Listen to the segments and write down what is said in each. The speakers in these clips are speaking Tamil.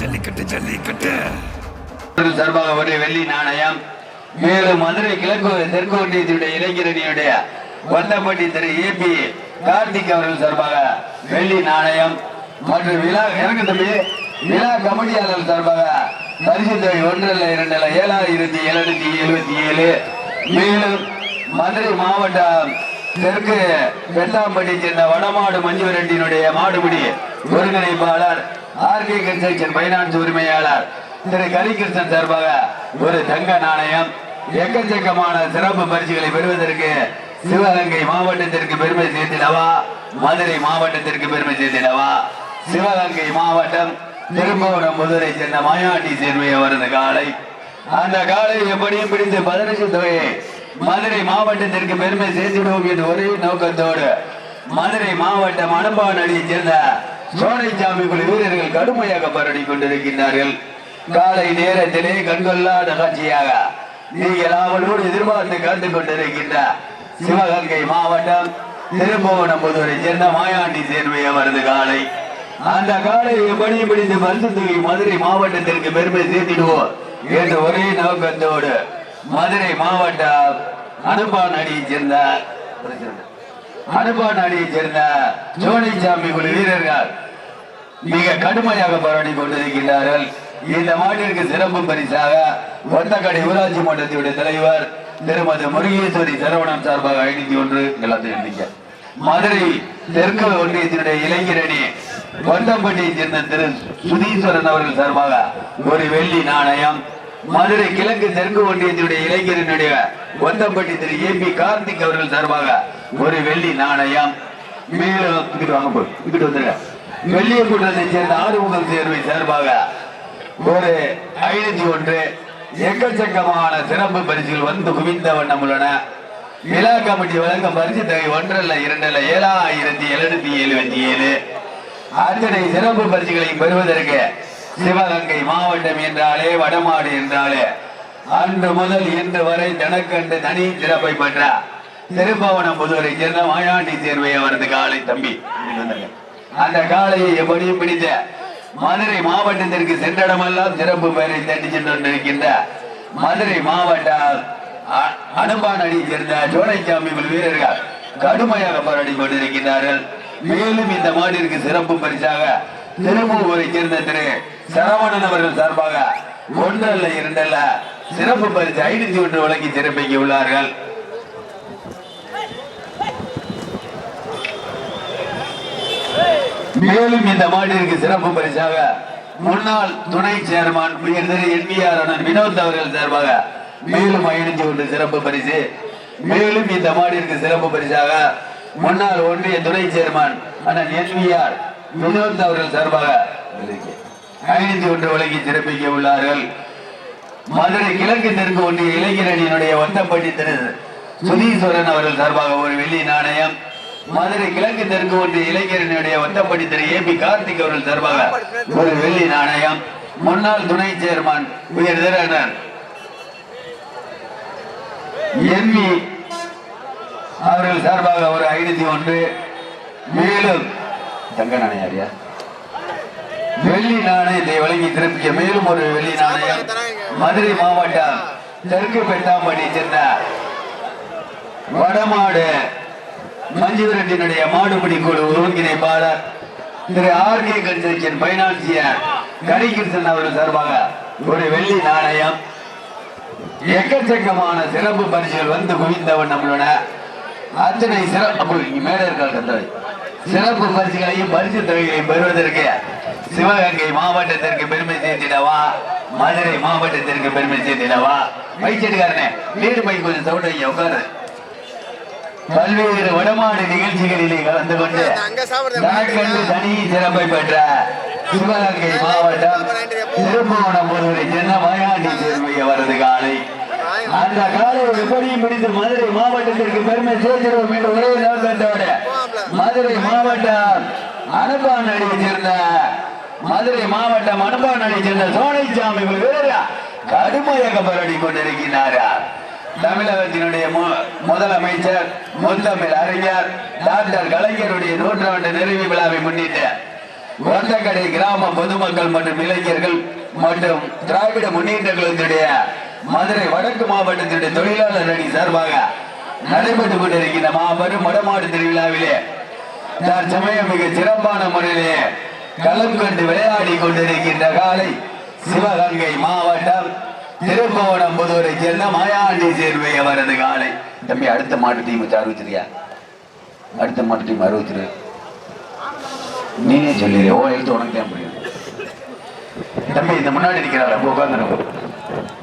ஜல்லிக்கட்டு ஜல்லிக்கட்டு. சார்பாக வெள்ளி நாணயம். மேலும் மதுரை கிழக்கு தெற்கு ஒன்றியத்தினுடைய இளைஞரணியுடைய வந்தப்பட்டி திரு ஏபி கார்த்திக் அவர்கள் சார்பாக வெள்ளி நாணயம். மற்றும் விழா எனக்கு தம்பி விழா கமிட்டியாளர் சார்பாக பரிசு தொகை ஒன்றில் இரண்டில் ஏழாயிரத்தி எழுநூத்தி எழுபத்தி ஏழு. மேலும் மதுரை மாவட்டம் தெற்கு வெள்ளாம்பட்டி சேர்ந்த வடமாடு மஞ்சுவரெட்டியினுடைய மாடுபிடி ஒருங்கிணைப்பாளர் ஆர்கே கன்ஸ்ட்ரக்ஷன் பைனான்ஸ் உரிமையாளர் திரு கலிகிருஷ்ணன் சார்பாக ஒரு தங்க நாணயம் எக்கச்சக்கமான சிறப்பு பரிசுகளை பெறுவதற்கு சிவகங்கை மாவட்டத்திற்கு பெருமை சேர்த்திடவா மதுரை மாவட்டத்திற்கு பெருமை சேர்த்திடவா? சிவகங்கை மாவட்டம் திரும்பவனம் முதலை சேர்ந்த மாயாட்டி சேர்மையை வருது காலை. அந்த காலை எப்படியும் பிடித்து பதினஞ்சு தொகையை மதுரை மாவட்டத்திற்கு பெருமை சேர்த்திடுவோம் என்ற ஒரே நோக்கத்தோடு மதுரை மாவட்டம் அனுப்பானடியை சேர்ந்த சோனைச்சாமி குழு வீரர்கள் கடுமையாக பரடி கொண்டிருக்கின்றார்கள். காலை நேரத்திலே கண்கொள்ளாத காட்சியாக நீங்கள் அவளோடு எதிர்பார்த்து கலந்து கொண்டிருக்கின்ற சிவகங்கை மாவட்டம் திரும்புவனம் புதுவரை சேர்ந்த மாயாண்டி சேர்வை அவரது காலை. அந்த காலை எப்படி பிடித்து மருந்து மதுரை மாவட்டத்திற்கு பெருமை சேர்த்திடுவோம் என்ற ஒரே நோக்கத்தோடு மதுரை மாவட்டம் அனுப்பான் அடியை சேர்ந்த அனுப்பான் அடியை சேர்ந்த ஜோனிசாமி குழு வீரர்கள் மிக கடுமையாக போராடி கொண்டிருக்கின்றார்கள். இந்த மாட்டிற்கு சிறப்பு பரிசாக வட்டக்கடை ஊராட்சி மன்றத்தினுடைய தலைவர் திருமதி முருகேஸ்வரி சரவணன் சார்பாக ஐநூத்தி ஒன்று எல்லாத்தையும் மதுரை தெற்கு ஒன்றியத்தினுடைய இளைஞரணி கொண்டம்பட்டியை சேர்ந்த திரு சுதீஸ்வரன் அவர்கள் சார்பாக ஒரு வெள்ளி நாணயம் மதுரை கிழக்கு தெற்கு ஒன்றியத்தினுடைய இளைஞரனுடைய ஒத்தம்பட்டி திரு ஏ பி கார்த்திக் அவர்கள் சார்பாக ஒரு வெள்ளி நாணயம். மேலும் இங்கிட்டு வாங்க போய் இங்கிட்டு வந்துருங்க. வெள்ளிய கூட்டத்தை சேர்ந்த ஆறுமுகம் சேர்வை சார்பாக ஒரு ஐநூத்தி ஒன்று எக்கச்சக்கமான சிறப்பு பரிசுகள் வந்து குவிந்த வண்ணம் உள்ளன. விழா கமிட்டி வழங்கும் பரிசு தொகை ஒன்றல்ல இரண்டல்ல ஏழாயிரத்தி எழுநூத்தி எழுபத்தி ஏழு. அத்தனை சிறப்பு பரிசுகளை பெறுவதற்கு சிவகங்கை மாவட்டம் என்றாலே வடமாடு என்றாலே அன்று முதல் இன்று வரை தனக்கண்டு தனி சிறப்பை பெற்ற திருப்பவனம் புதுவரை சேர்ந்த மாயாண்டி சேர்வை அவரது காலை தம்பி. அந்த காளையை எப்படியும் பிடித்த? மதுரை மாவட்டத்திற்கு சென்றடமெல்லாம் சிறப்பு பெயரை தட்டி சென்று கொண்டிருக்கின்ற மதுரை மாவட்ட அ- அனுபான் அடி சேர்ந்த சோனைச்சாமி வீரர்கள் கடுமையாக போராடி கொண்டிருக்கிறார்கள் மேலும் இந்த மாட்டிற்கு சிறப்பு பரிசாக திருமூரை சேர்ந்த திரு சரவணன் அவர்கள் சார்பாக ஒன்றல்ல இரண்டல்ல சிறப்பு பரிசு ஐநூத்தி ஒன்று வழங்கி சிறப்பிக்க உள்ளார்கள். மேலும் இந்த மாட்டிற்கு சிறப்பு பரிசாக முன்னாள் துணை சேர்மான் என் திரு என்விஆர் அண்ணன் வினோத் அவர்கள் சார்பாக மேலும் ஐநூத்தி ஒன்று சிறப்பு பரிசு. மேலும் இந்த மாட்டிற்கு சிறப்பு பரிசாக முன்னாள் ஒன்றிய துணை சேர்மான் அண்ணன் என்விஆர் வினோத் அவர்கள் சார்பாக ஐநூத்தி ஒன்று வழங்கி சிறப்பிக்க உள்ளார்கள். மதுரை கிழக்கு தெற்கு ஒன்றிய இளைஞரணியினுடைய ஒத்தப்பட்டி திரு சுதீஸ்வரன் அவர்கள் சார்பாக ஒரு வெள்ளி நாணயம். மதுரை கிழக்கு தெற்கு ஒன்றிய இளைஞரணியுடைய ஒத்தப்பட்டி திரு ஏ பி கார்த்திக் அவர்கள் சார்பாக ஒரு வெள்ளி நாணயம். முன்னாள் துணை சேர்மன் உயர் திறனர் எம்பி அவர்கள் சார்பாக ஒரு ஐநூத்தி ஒன்று. மேலும் தங்க நாணயாரியா வெள்ளி நாணயத்தை வழங்கி திரும்பிய மேலும் ஒரு வெள்ளி நாணயம் மதுரை மாவட்டம் தெற்கு பெட்டாம்பட்டி சேர்ந்த வடமாடு மஞ்சுவரட்டினுடைய மாடுபிடி குழு ஒருங்கிணைப்பாளர் திரு R K construction financier Karikrishnan அவர்கள் சார்பாக ஒரு வெள்ளி நாணயம். எக்கச்சக்கமான சிறப்பு பரிசுகள் வந்து குவிந்தவன் நம்மளோட அத்தனை சிறப்பு இங்க மேல சிறப்பு பரிசுகளையும் பரிசு தொகைகளையும் பெறுவதற்கு சிவகங்கை மாவட்டத்திற்கு பெருமை சேர்த்திடவா? மதுரை மாவட்டத்திற்கு பெருமை சேர்த்திடவா? மைச்செடுக்காரனே வீடு பை கொஞ்சம் சவுண்ட் வைங்க உட்காரு. பல்வேறு வடமாடு நிகழ்ச்சிகளிலே கலந்து கொண்டு தனக்கென்று தனி சிறப்பை பெற்ற சிவகங்கை மாவட்டம் திருப்பவனம் ஒருவரை சென்ன மாயாண்டி சேர்வை அவரது காலை. அந்த காலை எப்படியும் பிடித்து மதுரை மாவட்டத்திற்கு பெருமை சேர்க்கிறோம் என்ற ஒரே நோக்கத்தோடு மதுரை மாவட்டம் அனுப்பானடியை சேர்ந்த மதுரை மாவட்டம் அனுப்பானடியை சேர்ந்த சோனைச்சாமி கடுமையாக போராடி கொண்டிருக்கிறாரா. தமிழகத்தினுடைய மு- முதலமைச்சர் முத்தமிழ் அறிஞர் டாக்டர் கலைஞருடைய நூற்றாண்டு நிறைவு விழாவை முன்னிட்டு வந்தக்கடை கிராம பொதுமக்கள் மற்றும் இளைஞர்கள் மற்றும் திராவிட முன்னேற்ற கழகத்துடைய மதுரை வடக்கு மாவட்டத்தினுடைய தொழிலாளர் அணி சார்பாக நடைபெற்றுக் கொண்டிருக்கின்ற மாபெரும் வடமாடு திருவிழாவிலே தற்சமயம் மிக சிறப்பான முறையிலே கலந்து கண்டு விளையாடி கொண்டிருக்கின்ற காலை சிவகங்கை மாவட்டம் திருப்பவனம் புதூரை சேர்ந்த மாயாண்டி சேர்வை அவரது காலை. தம்பி அடுத்த மாட்டு டீம் வச்சு அறிவிச்சிருக்கியா அடுத்த மாட்டு டீம் அறிவிச்சிரு நீனே சொல்லிடு ஓ எழுத்து உனக்கு தான் புரியும். தம்பி இந்த முன்னாடி நிற்கிறார உட்கார்ந்து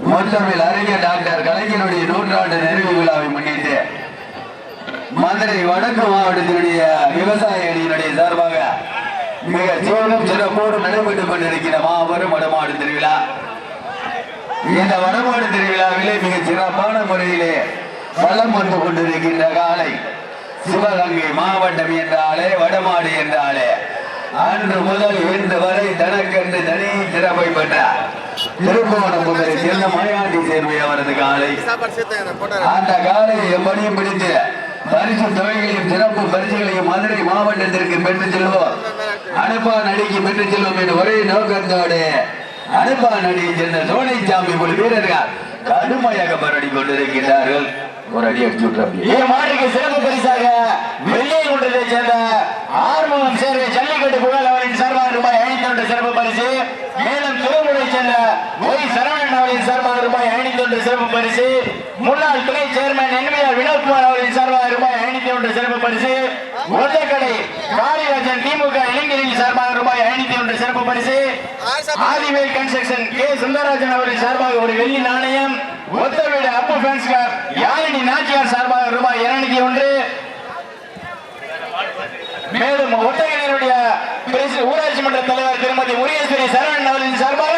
மருத்துவர்கள் அறிஞர் டாக்டர் கலைஞருடைய நூற்றாண்டு நிறைவு விழாவை முன்னிட்டு மதுரை வடக்கு மாவட்டத்தினுடைய விவசாய அணியினுடைய சார்பாக மிக சீரும் சிறப்போடு நடைபெற்றுக் கொண்டிருக்கிற மாபெரும் வடமாடு திருவிழா. இந்த வடமாடு திருவிழாவிலே மிக சிறப்பான முறையிலே வளம் வந்து கொண்டிருக்கின்ற காலை சிவகங்கை மாவட்டம் என்றாலே வடமாடு என்றாலே அன்று முதல் இன்று வரை தனக்கென்று தனி சிறப்பை பெற்ற திருப்பவனம் முதலை மலையாண்டி சேர்வை அவரது காலை. அந்த காலை எப்படியும் பிடித்து பரிசு தொகைகளையும் சிறப்பு பரிசுகளையும் மதுரை மாவட்டத்திற்கு பெற்று செல்வோம். அனுப்பா நடிக்கு பெற்று செல்வோம் என்ற ஒரே நோக்கத்தோடு அனுப்பா நடிகை சேர்ந்த சோனைச்சாமி போல் வீரர்கள் கடுமையாக பரடி கொண்டிருக்கிறார்கள் ஒரு அடி அடிச்சு விட்டுறாங்க இம்மாட்டுக்கு சிறப்பு பரிசாக வெள்ளியை கொண்டதை சேர்ந்த ஆறுமுகம் சேர்வை ஜல்லிக்கட்டு புகழ் அவரின் சார்பாக ரூபாய் ஒன்று சிறப்பு பரிசு மேலும் திருமுறை சேர்ந்த ஒய் சரவணன் அவரின் சார்பாக ரூபாய் ஒன்று சிறப்பு பரிசு முன்னாள் துணை சேர்மன் என்விஆர் வினோத்குமார் அவரின் சார்பாக ரூபாய் ஒன்று சிறப்பு பரிசு ஒத்தக்கடை காளிராஜன் திமுக இளைஞரின் சார்பாக ரூபாய் ஐநூத்தி ஒன்று சிறப்பு பரிசு ஆதிவேல் கன்ஸ்ட்ரக்ஷன் கே சுந்தரராஜன் அவரின் சார்பாக ஒரு வெள்ளி நாணயம் ஒத்த வீடு அப்பு ஃபேன்ஸ் கிளப் யாழினி நாச்சியார் சார்பாக ரூபாய் இருநூத்தி ஒன்று. மேலும் ஒட்டகனினுடைய ஊராட்சி மன்ற தலைவர் திருமதி முருகேஸ்வரி சரவணன் அவர்களின் சார்பாக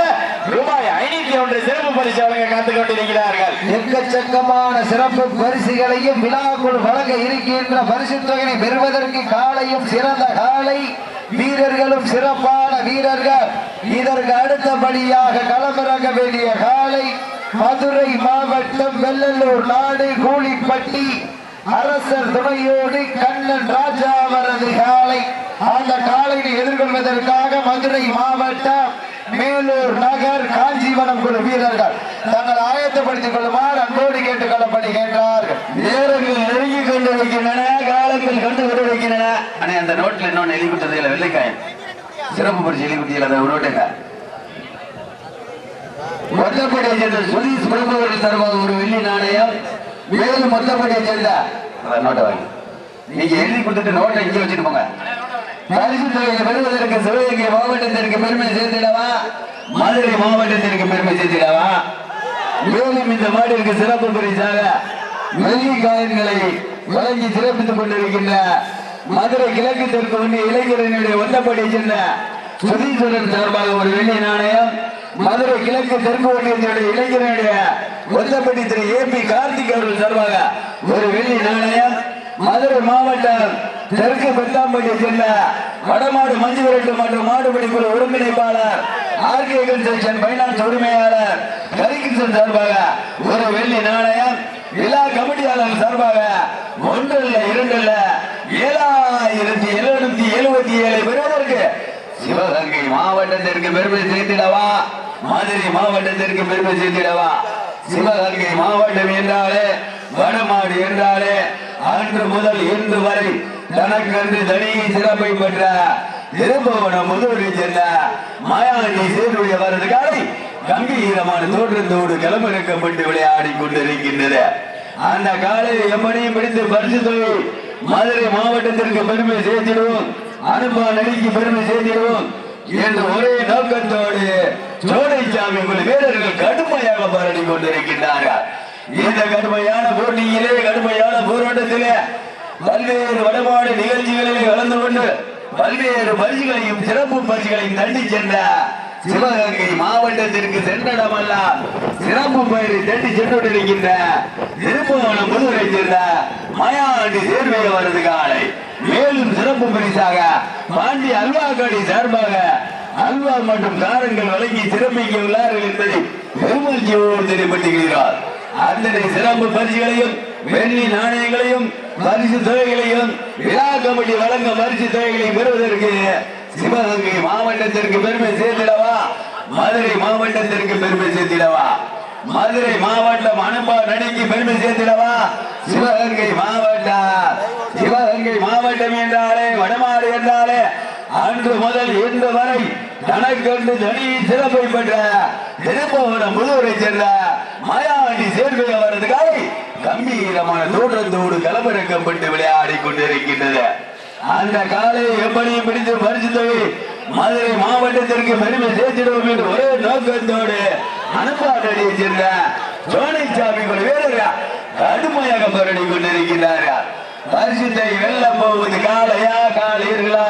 ரூபாய் ஐநூத்தி ஒன்று சிறப்பு பரிசு வழங்க காத்துக் கொண்டிருக்கிறார்கள். எக்கச்சக்கமான சிறப்பு பரிசுகளையும் விழாக்குள் வழங்க இருக்கின்ற பரிசு தொகையை பெறுவதற்கு காலையும் சிறந்த காலை வீரர்களும் சிறப்பான வீரர்கள். இதற்கு அடுத்தபடியாக களமிறங்க வேண்டிய காலை மதுரை மாவட்டம் வெள்ளலூர் நாடு கூலிப்பட்டி அரசர் துணையோடு கண்ணன் ராஜா அவரது காலை அந்த காலையை எதிர்கொள்வதற்காக மதுரை மாவட்டம் மேலூர் நகர் காஞ்சிவனம் குழு வீரர்கள் தங்கள் ஆயத்தப்படுத்திக் கொள்ளுமாறு அன்போடு கேட்டுக் கொள்ளப்படுகின்றார்கள் நேரங்கள் நெருங்கி கொண்டிருக்கின்றன காலங்கள் கண்டு கொண்டிருக்கின்றன. ஆனா அந்த நோட்டில் இன்னொன்று எழுதி கொடுத்தது இல்லை வெள்ளைக்காயம் சிறப்பு பரிசு எழுதி கொடுத்தீங்க அதை நோட்டுங்க மொத்தப்படியை சேர்ந்த சுதீஷ் பிரபுவர்கள் தருவாங்க ஒரு வெள்ளி நாணயம் மேலும் மொத்தப்படியை சேர்ந்த நோட்டை வாங்கி. நீங்க எழுதி கொடுத்துட்டு நோட்டை இங்கே வச்சுட்டு போங்க. பரிசு தொகையை பெறுவதற்கு சிவகங்கை மாவட்டத்திற்கு பெருமை சேர்த்திடவா? மதுரை மாவட்டத்திற்கு பெருமை சேர்த்திடவா? மேலும் இந்த மாடிற்கு சிறப்பு பரிசாக வெள்ளி காயின்களை வழங்கி சிறப்பித்துக் கொண்டிருக்கின்ற மதுரை கிழக்கு தெற்கு ஒன்றிய இளைஞரனுடைய ஒத்தப்படி சென்ற சுதீஸ்வரன் சார்பாக ஒரு வெள்ளி நாணயம் மதுரை கிழக்கு தெற்கு ஒன்றியத்தினுடைய இளைஞருடைய ஒத்தப்பட்டி திரு ஏ பி கார்த்திக் அவர்கள் சார்பாக ஒரு வெள்ளி நாணயம். மதுரை மாவட்டம் தெற்கு பெத்தாம்பட்டி சேர்ந்த வடமாடு மஞ்சு விரட்டு மற்றும் மாடுபடி குழு ஒருங்கிணைப்பாளர் ஆர் கே கன்ஸ்ட்ரக்ஷன் பைனான்ஸ் உரிமையாளர் கரிகிருஷ்ணன் சார்பாக ஒரு வெள்ளி நாணயம். விழா கமிட்டியாளர் சார்பாக ஒன்று இல்லை இரண்டு இல்லை ஏழாயிரத்தி எழுநூத்தி எழுபத்தி ஏழு பெறுவதற்கு சிவகங்கை மாவட்டத்திற்கு பெருமை சேர்த்திடவா? மதுரை மாவட்டத்திற்கு பெருமை சேர்த்திடவா சிவகங்கை மாவட்டம் என்றாலே வடமாடு என்றாலே அன்று முதல் இன்று வரை தனக்கென்று தனி சிறப்பை பெற்ற திருப்பவனம் முதலில் சென்ற மாயாவதி சேர்வுடைய வரது கம்பீரமான தோற்றத்தோடு களமிறக்கப்பட்டு விளையாடி கொண்டிருக்கின்றது. அந்த காலையில் எம்மனையும் பிடித்து பரிசு தொகை மதுரை மாவட்டத்திற்கு பெருமை சேர்த்திடுவோம். அனுபவ நடிக்கு பெருமை சேர்த்திடுவோம். என்ற ஒரே நோக்கத்தோடு சோழைசாமி உங்கள் வீரர்கள் கடுமையாக போராடி கொண்டிருக்கின்றார்கள். இந்த கடுமையான போட்டியிலே கடுமையான போராட்டத்திலே பல்வேறு வடமாடு நிகழ்ச்சிகளில் கலந்து கொண்டு பல்வேறு பரிசுகளையும் சிறப்பு பரிசுகளையும் தள்ளி சென்ற சிவகங்கை மாவட்டத்திற்கு சென்றடமெல்லாம் சிறப்பு பயிரை தட்டி சென்று கொண்டிருக்கின்ற திருப்பவனம் புதுவை சேர்ந்த மயாண்டி சேர்வை அவரது காலை. மேலும் சிறப்பு பரிசாக பாண்டி அல்வா காடி சார்பாக அல்வா மற்றும் காரங்கள் வழங்கி சிறப்பிக்க உள்ளார்கள் என்பதை பெருமகிழ்ச்சியோடு தெரியப்படுத்துகிறார் அத்தனை சிறப்பு பரிசுகளையும் வெள்ளி நாணயங்களையும் பரிசு தொகைகளையும் விழா கமிட்டி வழங்க பரிசு தொகைகளையும் பெறுவதற்கு சிவகங்கை மாவட்டத்திற்கு பெருமை சேர்த்திடவா? மதுரை மாவட்டத்திற்கு பெருமை சேர்த்திடவா? மதுரை மாவட்டம் அனுப்பா நடிக்கு பெருமை சேர்த்திடவா? சிவகங்கை மாவட்டம். சிவகங்கை மாவட்டம் என்றாலே வடமாறு என்றாலே அன்று முதல் இன்று வரை தனக்கென்று தனி சிறப்பை பெற்ற திருப்பவனம் முழுவரை சென்ற மாயாண்டி சேர்வை அவரதுக்காக கம்பீரமான தோற்றத்தோடு களமிறக்கப்பட்டு விளையாடி கொண்டிருக்கின்றது. அந்த காலை எப்படி பிடித்து பரிசு தொகை மதுரை மாவட்டத்திற்கு பெருமை சேர்த்திடுவோம் என்று ஒரே நோக்கத்தோடு அனுப்பாட்டடியை சென்ற சோனிச்சாமி கூட வீரர்கள் கடுமையாக போராடி கொண்டிருக்கிறார்கள் பரிசுத்தை வெல்ல போவது காலையா காளையர்களா?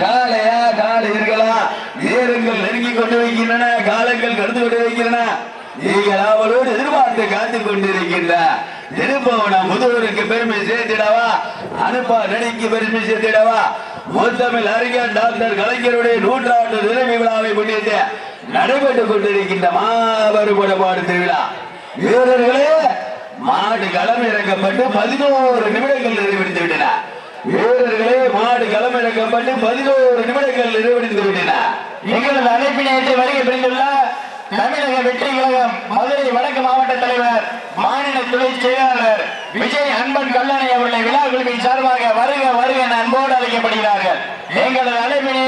காலையா காளையர்களா? நேரங்கள் நெருங்கி கொண்டு வைக்கின்றன காலங்கள் கடந்து கொண்டு வைக்கின்றன நீங்கள் அவளோடு எதிர்பார்த்து காத்து கொண்டிருக்கின்ற திருப்பவன முதுவருக்கு பெருமை சேர்த்திடவா? அனுப்பா நடிக்கு பெருமை சேர்த்திடவா? முத்தமிழ் அறிஞர் டாக்டர் கலைஞருடைய நூற்றாண்டு நினைவு விழாவை முன்னிட்டு நடைபெற்றுக் கொண்டிருக்கின்ற மாபெரும் திருவிழா. வீரர்களே மாடு களம் இறக்கப்பட்டு பதினோரு நிமிடங்கள் நிறைவடைந்து விட்டன. வீரர்களே மாடு களம் இறக்கப்பட்டு பதினோரு நிமிடங்கள் நிறைவடைந்து விட்டன. நீங்கள் அழைப்பினை வருகை புரிந்துள்ள தமிழக வெற்றி கழகம் மதுரை வடக்கு மாவட்ட தலைவர் மாநில துணை செயலாளர் விஜய் அன்பன் கல்லணை அவர்களை விழா குழுவின் சார்பாக வருக வருக என அன்போடு அழைக்கப்படுகிறார்கள். எங்களது அழைப்பினை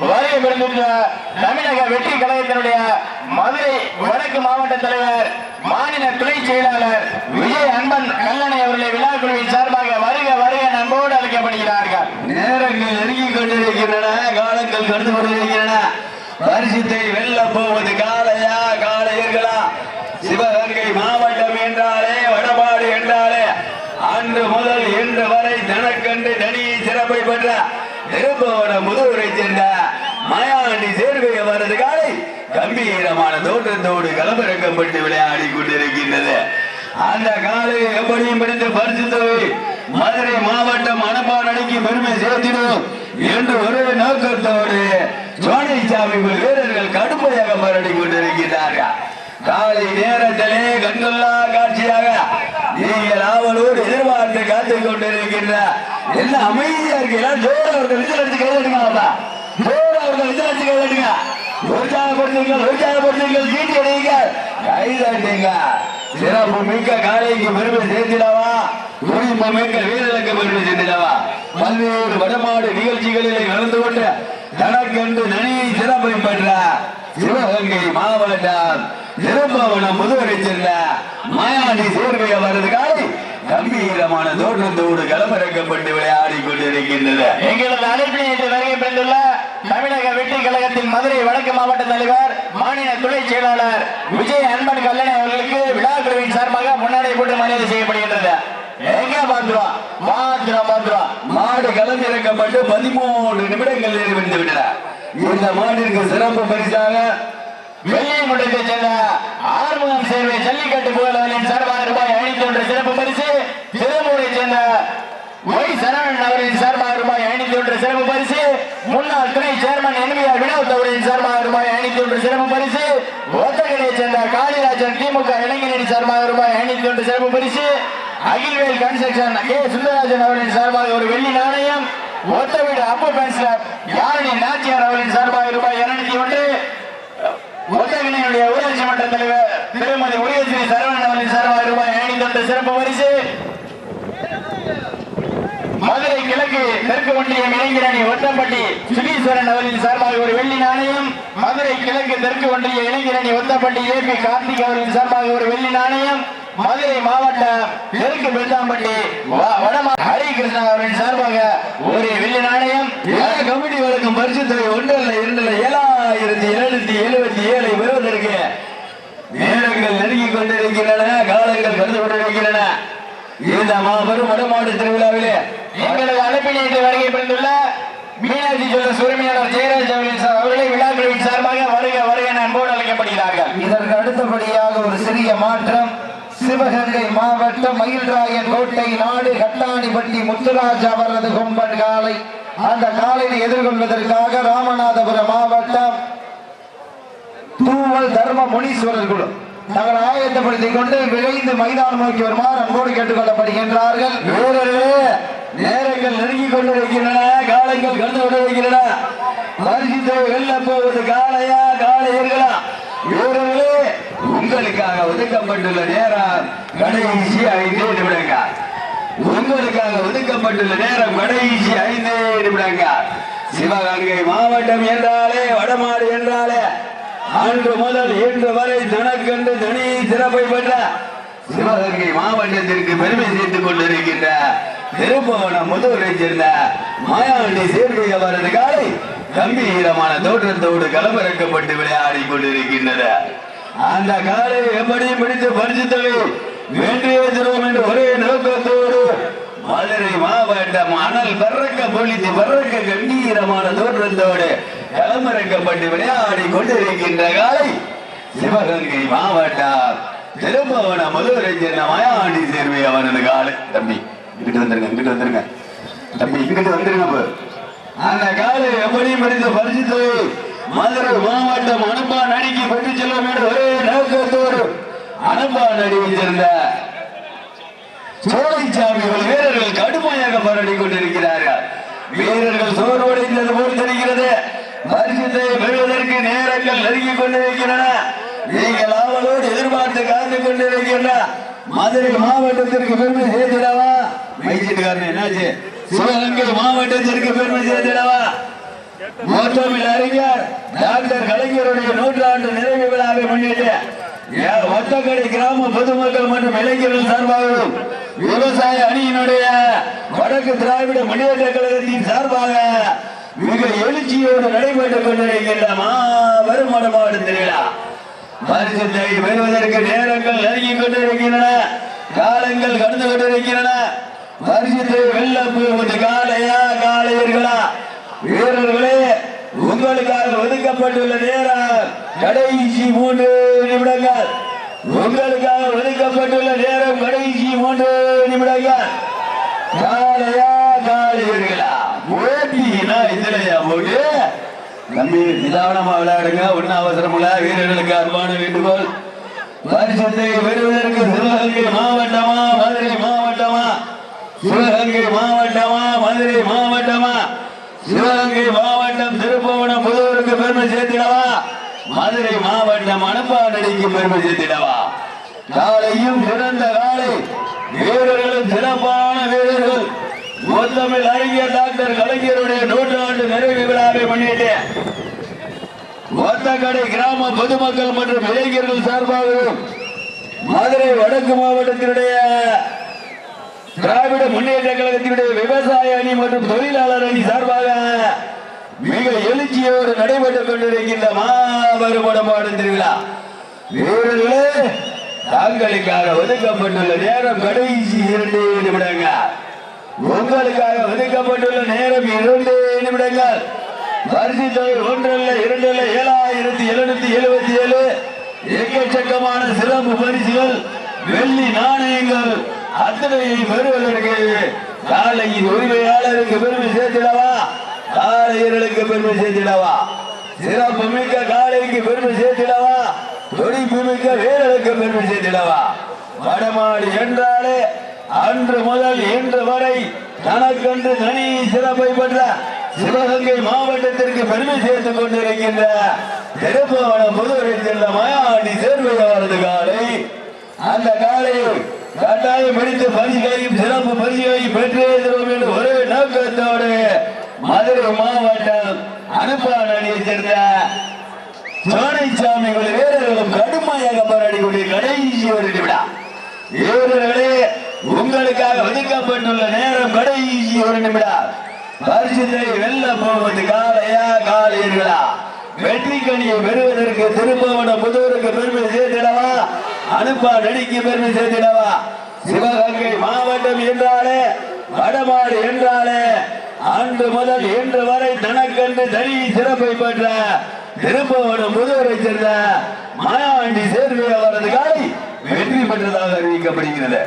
வருகை தமிழக வெற்றி கழகத்தினுடைய மதுரை வடக்கு மாவட்ட தலைவர் மாநில துணை செயலாளர் விஜய் அன்பன் கல்லணை அவர்களை விழா குழுவின் சார்பாக வருக வருக என அன்போடு அழைக்கப்படுகிறார்கள். நேரங்கள் நெருங்கி கொண்டிருக்கின்றன காலங்கள் கடந்து கொண்டிருக்கின்றன. பரிசுத்தை வெல்ல போவது காளையா காளையர்களா சிவகங்கை மாவட்டம் என்றாலே வடபாடு என்றாலே அன்று முதல் இன்று வரை தனக்கண்டு தனி சிறப்பை பெற்ற திருப்பவன முதுகுரை சேர்ந்த மயாண்டி சேர்வை அவரது காலை கம்பீரமான தோற்றத்தோடு களமிறக்கப்பட்டு விளையாடி கொண்டிருக்கின்றது. அந்த காலை எப்படியும் பிடித்து பரிசு தொகை மதுரை மாவட்டம் அனுப்பான் அணிக்கு பெருமை சேர்த்திடும் என்று ஒரே நோக்கத்தோடு சோனிசாமி வீரர்கள் கடுமையாக மரடி கொண்டிருக்கிறார்கள் காலை நேரத்திலே கண்கொள்ளா காட்சியாக நீங்கள் ஆவலோடு எதிர்பார்த்து காத்துக் கொண்டிருக்கின்ற என்ன அமைதியா இருக்கீங்களா? ஜோர் அவர்கள் விசில் அடிச்சு கைதட்டுங்க ஜோர் அவர்கள் விசில் அடிச்சு கைதட்டுங்க உற்சாகப்படுத்துங்கள் உற்சாகப்படுத்துங்கள். சீட்டி அடிங்க கைதட்டுங்க சிறப்பு மிக்க காலைக்கு பெருமை சேர்த்திடவா? உரிமை மிக்க வீரர்களுக்கு பெருமை சேர்த்திடவா? பல்வேறு வடமாடு நிகழ்ச்சிகளிலே கலந்து கொண்டு தனக்கென்று நனியை சிறப்பை பெற்ற சிவகங்கை மாவட்டம் திருப்பவனம் முதுவரை சென்ற மாயாண்டி சேர்வை அவரது காலை கம்பீரமான தோற்றத்தோடு களமிறக்கப்பட்டு விளையாடி கொண்டிருக்கின்றது எங்களது அழைப்பினை ஏற்று வருகை புரிந்துள்ள தமிழக வெற்றி கழகத்தின் மதுரை வடக்கு மாவட்ட தலைவர் மாநில துணை செயலாளர் விஜய் அன்பன் கல்லணை அவர்களுக்கு விழா குழுவின் சார்பாக முன்னாடி போட்டு மரியாதை செய்யப்படுகின்றது. எங்க பாத்துருவோம் பாத்துருவோம் பாத்துருவோம் மாடு களமிறக்கப்பட்டு பதிமூன்று நிமிடங்கள் நிறைவடைந்து விட்டன இந்த மாட்டிற்கு சிறப்பு பரிசாக வெள்ளை முட்டத்தை சேர்ந்த ஆறுமுகம் சேர்வை ஜல்லிக்கட்டு புகழவர்களின் சார்பாக ரூபாய் ஐநூத்தி ஒன்று சிறப்பு பரிசு. திருமூரை சேர்ந்த ஒய் சரவணன் அவர்களின் சார்பாக ரூபாய் ஐநூத்தி ஒன்று சிறப்பு பரிசு. முன்னாள் துணை சேர்மன் என்விஆர் வினோத் அவர்களின் சார்பாக ரூபாய் ஐநூத்தி ஒன்று சிறப்பு பரிசு. ஒத்தகடையை சேர்ந்த காளிராஜன் திமுக இளைஞரின் சார்பாக ரூபாய் ஐநூத்தி ஒன்று சிறப்பு பரிசு. அகில்வேல் கன்ஸ்ட்ரக்ஷன் கே சுந்தரராஜன் அவர்களின் சார்பாக ஒரு வெள்ளி நாணயம். ஒத்த வீடு அப்பு பேன்ஸ் யாரணி நாச்சியார் அவர்களின் சார்பாக ரூபாய் இருநூத்தி ஒன்று. ஒத்தகிணையுடைய ஊராட்சி மன்ற தலைவர் திருமதி உரியஸ்ரீ சரவணன் அவர்களின் சார்பாக ரூபாய் ஐநூத்தி சிறப்பு பரிசு. மதுரை கிழக்கு தெற்கு ஒன்றியம் இளைஞரணி ஒத்தப்பட்டி சுகீஸ்வரன் அவர்களின் சார்பாக ஒரு வெள்ளி நாணயம். மதுரை கிழக்கு தெற்கு ஒன்றிய இளைஞரணி ஒத்தப்பட்டி ஏ பி கார்த்திக் அவர்களின் சார்பாக ஒரு வெள்ளி நாணயம். மதுரை மாவட்டம் தெற்கு பெருந்தாம்பட்டி வ- வடமா ஹரிகிருஷ்ணா அவரின் சார்பாக ஒரு வெள்ளி நாணயம் கமிட்டி வழங்கும் பரிசு தொகை ஒன்றல்ல இரண்டல்ல ஏழாயிரத்தி எழுநூத்தி எழுபத்தி ஏழை பெறுவதற்கு நேரங்கள் நெருங்கிக் கொண்டிருக்கின்றன காலங்கள் கடந்து கொண்டிருக்கின்றன. இந்த மாபெரும் வடமாடு திருவிழாவிலே எங்களது அழைப்பினை ஏற்று வருகை புரிந்துள்ள மீனாட்சி சொல்ல உரிமையாளர் ஜெயராஜ் அவர்களின் அவர்களை விழாக்களின் சார்பாக வருக வருக அன்போடு அழைக்கப்படுகிறார்கள். இதற்கு அடுத்தபடியாக ஒரு சிறிய மாற்றம். சிவகங்கை மாவட்டம் மயில்ராயன் கோட்டை நாடு கட்டாணிப்பட்டி முத்துராஜ் அவரது கொம்பன் காலை. அந்த காலையை எதிர்கொள்வதற்காக ராமநாதபுரம் மாவட்டம் தூவல் தர்ம முனீஸ்வரர் குழு. தங்கள் ஆயத்தப்படுத்திக் கொண்டு விரைந்து மைதானம் நோக்கி வருமாறு அன்போடு கேட்டுக்கொள்ளப்படுகின்றார்கள். வீரர்களே நேரங்கள் நெருங்கி கொண்டு கொண்டிருக்கின்றன காலங்கள் கடந்து கொண்டிருக்கின்றன பரிசுத்தை வெல்ல போவது காளையா காளையர்களா? வீரர்களே உங்களுக்காக ஒதுக்கப்பட்டுள்ள நேரம் கடைசி ஐந்து நிமிடங்கள். உங்களுக்காக ஒதுக்கப்பட்டுள்ள நேரம் கடைசி ஐந்து நிமிடங்கள். சிவகங்கை மாவட்டம் என்றாலே வடமாடு என்றாலே அன்று முதல் இன்று வரை தனக்கென்று தனி சிறப்பை பெற்ற சிவகங்கை மாவட்டத்திற்கு பெருமை சேர்த்துக் கொண்டிருக்கின்ற திருப்பவனம் முதலை சேர்ந்த மாயாண்டி சேர்க்கை அவரது காலை கம்பீரமான தோற்றத்தோடு களமிறக்கப்பட்டு விளையாடி கொண்டிருக்கின்றன அந்த காலை எப்படி பிடித்து பரிசுத்தவை? வேண்டிய தருவோம் என்று ஒரே நோக்கத்தோடு மதுரை மாவட்டம் அனல் பறக்க பொழித்து பறக்க கம்பீரமான தோற்றத்தோடு களமிறக்கப்பட்டு விளையாடி கொண்டிருக்கின்ற காலை சிவகங்கை மாவட்டம் திரும்பவன மதுரை சென்ன மயாண்டி சேர்வை அவனது காலை தம்பி இங்கிட்டு வந்துருங்க இங்கிட்டு வந்துருங்க. தம்பி இங்கிட்டு வந்துருங்க அந்த காலை எப்படி பிடித்து பரிசுத்தவை? மதுரை மாவட்டம் அனுப்பா நடிக்கு பெற்று செல்லும் என்று ஒரே நோக்கத்தோடு அனுப்பா நடிகை சேர்ந்த சோதிச்சாமி வீரர்கள் கடுமையாக போராடி கொண்டிருக்கிறார்கள். வீரர்கள் சோர்வடைந்தது போல் தெரிகிறது. பரிசுத்தை பெறுவதற்கு நேரங்கள் நெருங்கிக் கொண்டிருக்கின்றன. நீங்கள் ஆவலோடு எதிர்பார்த்து காத்துக் கொண்டிருக்கின்ற மதுரை மாவட்டத்திற்கு பெருமை சேர்த்திடவா? மைசீட்டுக்காரன் என்னாச்சு? சிவகங்கை மாவட்டத்திற்கு பெருமை சேர்த்திடவா? மருத்துவமில் அறிஞர் டாக்டர் கலைஞருடைய நூற்றாண்டு நிறைவு விழாவை முன்னிட்டு ஏ- ஒத்தக்கடை கிராம பொதுமக்கள் மற்றும் இளைஞர்கள் சார்பாகவும் விவசாய அணியினுடைய வடக்கு திராவிட முன்னேற்ற கழகத்தின் சார்பாக மிக எழுச்சியோடு நடைபெற்றுக் கொண்டிருக்கின்ற மாபெரும் மாவட்ட திருவிழா. பரிசுத்தை பெறுவதற்கு நேரங்கள் நெருங்கிக் கொண்டிருக்கின்றன காலங்கள் கடந்து கொண்டிருக்கின்றன. பரிசுத்தை வெல்ல காலையா காலையர்களா வீரர்கள் உங்களுக்காக ஒதுக்கப்பட்டுள்ள நேரம் கடைசி மூன்று நிமிடங்கள். உங்களுக்காக ஒதுக்கப்பட்டுள்ள நேரம் கடைசி மூன்று நிமிடங்கள். காலையா காலையர்களா போட்டினா இதுலயா போட்டு? தம்பி நிதானமா விளையாடுங்க. ஒன்னும் அவசரம் இல்ல. வீரர்களுக்கு அன்பான வேண்டுகோள். பரிசத்தை பெறுவதற்கு சிவகங்கை மாவட்டமா மதுரை மாவட்டமா? சிவகங்கை மாவட்டமா மதுரை மாவட்டமா சிவகங்கை மாவட்டம் திருப்பவனம் புதூருக்கு பெருமை சேர்த்திடவா? மதுரை மாவட்டம் அனுப்பானடிக்கு பெருமை சேர்த்திடவா? காலையும் சிறந்த காலை. வீரர்களும் சிறப்பான வீரர்கள். முத்தமிழ் அறிஞர் டாக்டர் கலைஞருடைய நூற்றாண்டு நிறைவு விழாவை முன்னிட்டு ஒத்தக்கடை கிராம பொதுமக்கள் மற்றும் இளைஞர்கள் சார்பாக மதுரை வடக்கு மாவட்டத்தினுடைய திராவிட முன்னேற்ற கழகத்தினுடைய விவசாய அணி மற்றும் தொழிலாளர் அணி சார்பாக மிக எழுச்சியோடு நடைபெற்றுக் கொண்டிருக்கின்ற மாபெரும் உடம்பாடு திருவிழா. வீரர்களே தாங்களுக்காக ஒதுக்கப்பட்டுள்ள நேரம் கடைசி இரண்டு நிமிடங்கள். உங்களுக்காக ஒதுக்கப்பட்டுள்ள நேரம் இரண்டு நிமிடங்கள். வரிசை தொகை ஒன்றல்ல இரண்டல்ல ஏழாயிரத்தி எழுநூத்தி எழுபத்தி ஏழு எக்கச்சக்கமான சிறப்பு பரிசுகள் வெள்ளி நாணயங்கள் அத்தனையை பெறுவதற்கு காலையின் உரிமையாளருக்கு பெருமை சேர்த்திடவா? காலையர்களுக்கு பெருமை சேர்த்திடவா? சிறப்பு மிக்க காலைக்கு பெருமை சேர்த்திடவா? துடிப்பு மிக்க வீரர்களுக்கு பெருமை சேர்த்திடவா? வடமாடு என்றாலே அன்று முதல் இன்று வரை தனக்கென்று தனி சிறப்பை பெற்ற சிவகங்கை மாவட்டத்திற்கு பெருமை சேர்த்துக் கொண்டிருக்கின்ற திருப்பவனம் புதுவரை சென்ற மயாண்டி சேர்வை அவரது காலை அந்த காலையை கட்டாயம் பிடித்து பரிசுகளையும் சிறப்பு பரிசுகளையும் பெற்றே தருவோம் என்று ஒரே நோக்கத்தோடு மதுரை மாவட்டம் அனுப்பான் அணியை சேர்ந்த சோனைசாமி வீரர்களும் கடுமையாக போராடி கொண்டு கடைசி ஒரு நிமிடா வீரர்களே உங்களுக்காக ஒதுக்கப்பட்டுள்ள நேரம் கடைசி ஒரு நிமிடம். பரிசுத்தை வெல்ல போவது காலையா காலையர்களா? வெற்றி கணியை பெறுவதற்கு திருப்பவன புதூருக்கு பெருமை சேர்த்திடவா? அனுப்பா நடிக்கு பெருமை சேர்த்திடவா? சிவகங்கை மாவட்டம் என்றாலே வடமாடு என்றாலே அன்று முதல் இன்று வரை தனக்கென்று தனி சிறப்பை பெற்ற திருப்பவனம் புதுவரை சேர்ந்த மாயாண்டி சேர்வை அவரது காலை வெற்றி பெற்றதாக அறிவிக்கப்படுகிறது.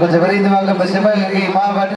கொஞ்சம் விரைந்து வாங்க மாவட்ட